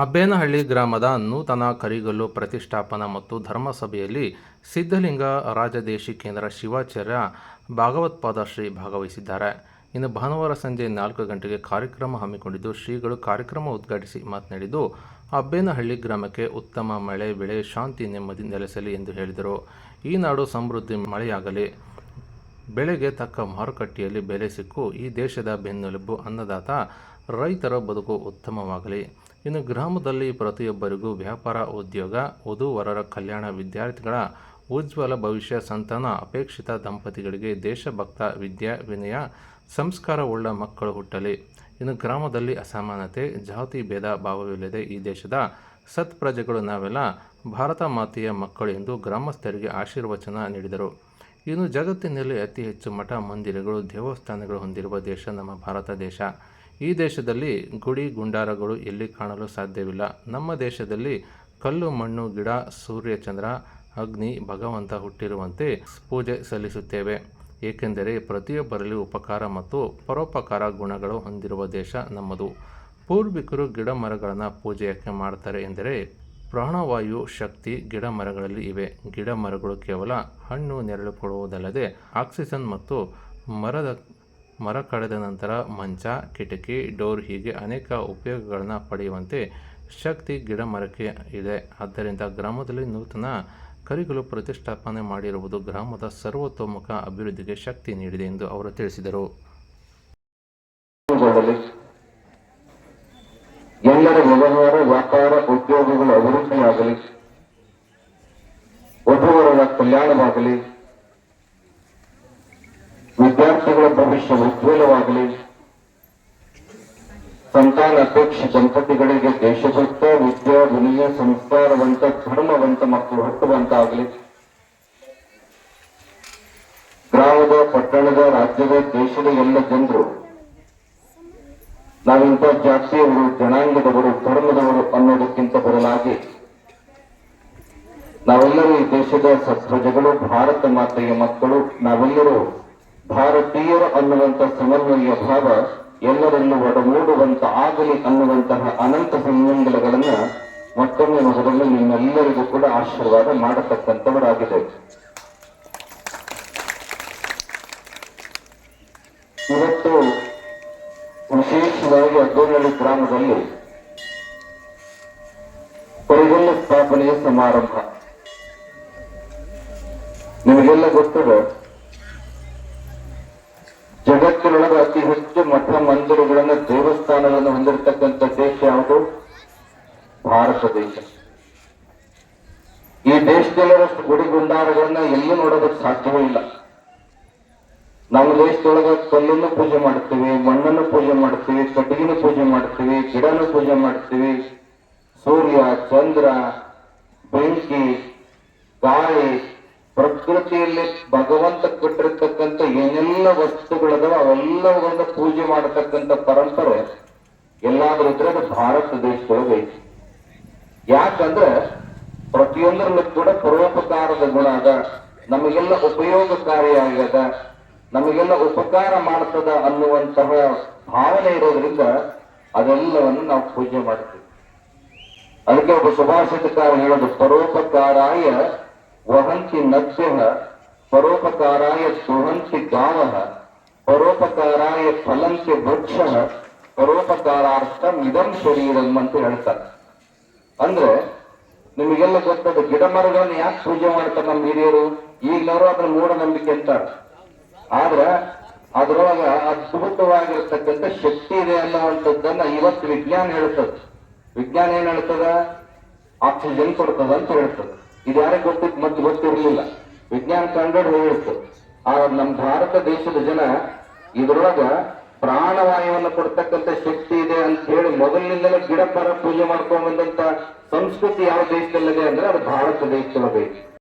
ಅಬ್ಬೇನಹಳ್ಳಿ ಗ್ರಾಮದ ನೂತನ ಕರಿಗಲ್ಲು ಪ್ರತಿಷ್ಠಾಪನಾ ಮತ್ತು ಧರ್ಮಸಭೆಯಲ್ಲಿ ಸಿದ್ಧಲಿಂಗ ರಾಜದೇಶಿ ಕೇಂದ್ರ ಶಿವಾಚಾರ್ಯ ಭಾಗವತ್ಪಾದ ಶ್ರೀ ಭಾಗವಹಿಸಿದ್ದಾರೆ. ಇನ್ನು ಭಾನುವಾರ ಸಂಜೆ ನಾಲ್ಕು ಗಂಟೆಗೆ ಕಾರ್ಯಕ್ರಮ ಹಮ್ಮಿಕೊಂಡಿದ್ದು, ಶ್ರೀಗಳು ಕಾರ್ಯಕ್ರಮ ಉದ್ಘಾಟಿಸಿ ಮಾತನಾಡಿದ್ದು ಅಬ್ಬೇನಹಳ್ಳಿ ಗ್ರಾಮಕ್ಕೆ ಉತ್ತಮ ಮಳೆ, ಬೆಳೆ, ಶಾಂತಿ ನೆಮ್ಮದಿ ನೆಲೆಸಲಿ ಎಂದು ಹೇಳಿದರು. ಈ ನಾಡು ಸಮೃದ್ಧಿ, ಮಳೆಯಾಗಲಿ, ಬೆಳೆಗೆ ತಕ್ಕ ಮಾರುಕಟ್ಟೆಯಲ್ಲಿ ಬೆಲೆ ಸಿಕ್ಕು, ಈ ದೇಶದ ಬೆನ್ನೆಲುಬು ಅನ್ನದಾತ ರೈತರ ಬದುಕು ಉತ್ತಮವಾಗಲಿ. ಇನ್ನು ಗ್ರಾಮದಲ್ಲಿ ಪ್ರತಿಯೊಬ್ಬರಿಗೂ ವ್ಯಾಪಾರ, ಉದ್ಯೋಗ, ವಧುವರರ ಕಲ್ಯಾಣ, ವಿದ್ಯಾರ್ಥಿಗಳ ಉಜ್ವಲ ಭವಿಷ್ಯ ಸಂತಾನ, ಅಪೇಕ್ಷಿತ ದಂಪತಿಗಳಿಗೆ ದೇಶಭಕ್ತ, ವಿದ್ಯಾ, ವಿನಯ, ಸಂಸ್ಕಾರವುಳ್ಳ ಮಕ್ಕಳು ಹುಟ್ಟಲಿ. ಇನ್ನು ಗ್ರಾಮದಲ್ಲಿ ಅಸಮಾನತೆ, ಜಾತಿ ಭೇದ ಭಾವವಿಲ್ಲದೆ ಈ ದೇಶದ ಸತ್ಪ್ರಜೆಗಳು ನಾವೆಲ್ಲ ಭಾರತ ಮಾತೆಯ ಮಕ್ಕಳು ಎಂದು ಗ್ರಾಮಸ್ಥರಿಗೆ ಆಶೀರ್ವಚನ ನೀಡಿದರು. ಇನ್ನು ಜಗತ್ತಿನಲ್ಲಿ ಅತಿ ಹೆಚ್ಚು ಮಠ, ಮಂದಿರಗಳು, ದೇವಸ್ಥಾನಗಳು ಹೊಂದಿರುವ ದೇಶ ನಮ್ಮ ಭಾರತ ದೇಶ. ಈ ದೇಶದಲ್ಲಿ ಗುಡಿ ಗುಂಡಾರಗಳು ಎಲ್ಲಿ ಕಾಣಲು ಸಾಧ್ಯವಿಲ್ಲ? ನಮ್ಮ ದೇಶದಲ್ಲಿ ಕಲ್ಲು, ಮಣ್ಣು, ಗಿಡ, ಸೂರ್ಯ ಚಂದ್ರ, ಅಗ್ನಿ, ಭಗವಂತ ಹುಟ್ಟಿರುವಂತೆ ಪೂಜೆ ಸಲ್ಲಿಸುತ್ತೇವೆ. ಏಕೆಂದರೆ ಪ್ರತಿಯೊಬ್ಬರಲ್ಲಿ ಉಪಕಾರ ಮತ್ತು ಪರೋಪಕಾರ ಗುಣಗಳು ಹೊಂದಿರುವ ದೇಶ ನಮ್ಮದು. ಪೂರ್ವಿಕರು ಗಿಡ ಮರಗಳನ್ನು ಪೂಜೆ ಯಾಕೆ ಮಾಡ್ತಾರೆ ಎಂದರೆ ಪ್ರಾಣವಾಯು ಶಕ್ತಿ ಗಿಡ ಮರಗಳಲ್ಲಿ ಇವೆ. ಗಿಡ ಮರಗಳು ಕೇವಲ ಹಣ್ಣು ನೆರಳು ಕೊಡುವುದಲ್ಲದೆ, ಆಕ್ಸಿಜನ್ ಮತ್ತು ಮರದ ಮರ ಕಡೆದ ನಂತರ ಮಂಚ, ಕಿಟಕಿ, ಡೋರ್ ಹೀಗೆ ಅನೇಕ ಉಪಯೋಗಗಳನ್ನು ಪಡೆಯುವಂತೆ ಶಕ್ತಿ ಗಿಡ ಮರಕ್ಕೆ ಇದೆ. ಆದ್ದರಿಂದ ಗ್ರಾಮದಲ್ಲಿ ನೂತನ ಕರಿಗಳು ಪ್ರತಿಷ್ಠಾಪನೆ ಮಾಡಿರುವುದು ಗ್ರಾಮದ ಸರ್ವತೋಮುಖ ಅಭಿವೃದ್ಧಿಗೆ ಶಕ್ತಿ ನೀಡಿದೆ ಎಂದು ಅವರು ತಿಳಿಸಿದರು. ಎಲ್ಲರ ವ್ಯವಹಾರ, ವ್ಯಾಪಾರ, ಉದ್ಯೋಗಗಳು ಅಭಿವೃದ್ಧಿಯಾಗಲಿ ಒಬ್ಬರವರ ಕಲ್ಯಾಣವಾಗಲಿ ವಿದ್ಯಾರ್ಥಿಗಳ ಭವಿಷ್ಯ ಉಜ್ವಲವಾಗಲಿ. ಸಂತಾನ ಅಪೇಕ್ಷೆ ದಂಪತಿಗಳಿಗೆ ದೇಶಭಕ್ತ, ವಿದ್ಯಾ, ವಿನಯ, ಸಂಸ್ಕಾರವಂತ, ಧರ್ಮವಂತ ಮಕ್ಕಳು ಹುಟ್ಟುವಂತಾಗಲಿ ಗ್ರಾಮದ, ಪಟ್ಟಣದ, ರಾಜ್ಯದ, ದೇಶದ ಎಲ್ಲ ಜನರು, ನಾವಿಂಥ ಜಾತಿಯವರು, ಜನಾಂಗದವರು, ಧರ್ಮದವರು ಅನ್ನೋದಕ್ಕಿಂತ ಬದಲಾಗಿ ನಾವೆಲ್ಲರೂ ಈ ದೇಶದ ಸತ್ವಜಗಳು ಭಾರತ ಮಾತೆಯ ಮಕ್ಕಳು, ನಾವೆಲ್ಲರೂ ಭಾರತೀಯರು ಅನ್ನುವಂಥ ಸಮನ್ವಯ ಭಾವ ಎಲ್ಲರಲ್ಲೂ ಒಡಮೂಡುವಂತ ಆಗಲಿ ಅನ್ನುವಂತಹ ಅನಂತ ಸಂಬಂಧಗಳನ್ನ ಮತ್ತೊಮ್ಮೆ ಮೊದಲು ನಿಮ್ಮೆಲ್ಲರಿಗೂ ಕೂಡ ಆಶೀರ್ವಾದ ಮಾಡತಕ್ಕಂಥವರಾಗಿದೆ. ಇವತ್ತು ವಿಶೇಷವಾಗಿ ಅದ್ದೂರಿನಳ್ಳಿ ಗ್ರಾಮದಲ್ಲಿ ಕೊರಗಲ್ಲು ಸ್ಥಾಪನೆಯ ಸಮಾರಂಭ. ನಿಮಗೆಲ್ಲ ಗೊತ್ತದೆ? ಜಗತ್ತಿನೊಳಗೆ ಅತಿ ಹೆಚ್ಚು ಮಠ ಮಂದಿರಗಳನ್ನ, ದೇವಸ್ಥಾನಗಳನ್ನು ಹೊಂದಿರತಕ್ಕಂಥ ದೇಶ ಯಾವುದು? ಭಾರತ ದೇಶ. ಈ ದೇಶದಲ್ಲಿರೋಷ್ಟು ಗುಡಿ ಗುಂಡಾರಗಳನ್ನ ಎಲ್ಲೂ ನೋಡೋದಕ್ಕೆ ಸಾಧ್ಯವೇ ಇಲ್ಲ. ನಮ್ಮ ದೇಶದೊಳಗೆ ಕಲ್ಲನ್ನು ಪೂಜೆ ಮಾಡ್ತೀವಿ, ಮಣ್ಣನ್ನು ಪೂಜೆ ಮಾಡ್ತೀವಿ, ಕಟ್ಟಿಗೆನ ಪೂಜೆ ಮಾಡ್ತೀವಿ, ಗಿಡನ ಪೂಜೆ ಮಾಡ್ತೀವಿ. ಸೂರ್ಯ, ಚಂದ್ರ, ಬೆಂಕಿ, ಗಾಳಿ ಪ್ರಕೃತಿಯಲ್ಲಿ ಭಗವಂತ ಕೊಟ್ಟಿರ್ತಕ್ಕಂಥ ಏನೆಲ್ಲ ವಸ್ತುಗಳದವ ಅವೆಲ್ಲವನ್ನ ಪೂಜೆ ಮಾಡತಕ್ಕಂಥ ಪರಂಪರೆ ಎಲ್ಲಾದ್ರೂ ಇದ್ರೆ ಅದು ಭಾರತ ದೇಶದೊಳಗೆ ಐತಿ. ಯಾಕಂದ್ರೆ ಪ್ರತಿಯೊಂದರಲ್ಲೂ ಕೂಡ ಪರೋಪಕಾರದ ಗುಣ ಅದ, ನಮಗೆಲ್ಲ ಉಪಯೋಗಕಾರಿಯಾಗದ ನಮಗೆಲ್ಲ ಉಪಕಾರ ಮಾಡ್ತದ ಅನ್ನುವಂತಹ ಭಾವನೆ ಇರೋದ್ರಿಂದ ಅದೆಲ್ಲವನ್ನು ನಾವು ಪೂಜೆ ಮಾಡ್ತೀವಿ. ಅದಕ್ಕೆ ಒಬ್ಬ ಸುಭಾಷಿತಕಾರ ಹೇಳೋದು, ಪರೋಪಕಾರಾಯ ವಹಂತಿ ನಕ್ಸುಹ ಪರೋಪಕಾರಾಯ ಸುಹಂಸಿ ಗಾವ ಪರೋಪಕಾರಾಯ ಫಲಂಸಿ ವೃಕ್ಷ ಪರೋಪಕಾರಾರ್ಥ ಮಿದಂ ಶರೀರಂ ಅಂತ ಹೇಳ್ತಾರೆ. ಅಂದ್ರೆ, ನಿಮಗೆಲ್ಲ ಗೊತ್ತದ ಗಿಡ ಮರಗಳನ್ನ ಯಾಕೆ ಪೂಜೆ ಮಾಡ್ತಾರೆ ನಮ್ಮ ಹಿರಿಯರು? ಈಗಿನವರು ಅದನ್ನ ಮೂಢನಂಬಿಕೆ ಅಂತಾರೆ. ಆದ್ರ, ಅದರೊಳಗ ಅದ್ಭುತವಾಗಿರ್ತಕ್ಕಂಥ ಶಕ್ತಿ ಇದೆ ಅನ್ನುವಂಥದ್ದನ್ನ ಇವತ್ತು ವಿಜ್ಞಾನ ಹೇಳ್ತದೆ. ವಿಜ್ಞಾನ ಏನ್ ಹೇಳ್ತದ? ಆಕ್ಸಿಜನ್ ಕೊಡ್ತದ ಅಂತ ಹೇಳ್ತದ. ಇದು ಯಾರಿಗೆ ಗೊತ್ತಿತ್ತು ಮತ್ತೆ ಗೊತ್ತಿರಲಿಲ್ಲ. ವಿಜ್ಞಾನ ಕಂಡು ಹೋಗಿತ್ತು. ಆದ್ರೆ ನಮ್ಮ ಭಾರತ ದೇಶದ ಜನ ಇದರೊಳಗ ಪ್ರಾಣವಾಯುವನ್ನು ಕೊಡ್ತಕ್ಕಂಥ ಶಕ್ತಿ ಇದೆ ಅಂತ ಹೇಳಿ ಮೊದಲಿನಿಂದಲೇ ಗಿಡ ಪರ ಪೂಜೆ ಮಾಡ್ಕೊಂಡ್ ಬಂದಂತ ಸಂಸ್ಕೃತಿ ಯಾವ ದೇಶದಲ್ಲಿದೆ ಅಂದ್ರೆ ಅದು ಭಾರತ ಐತಿ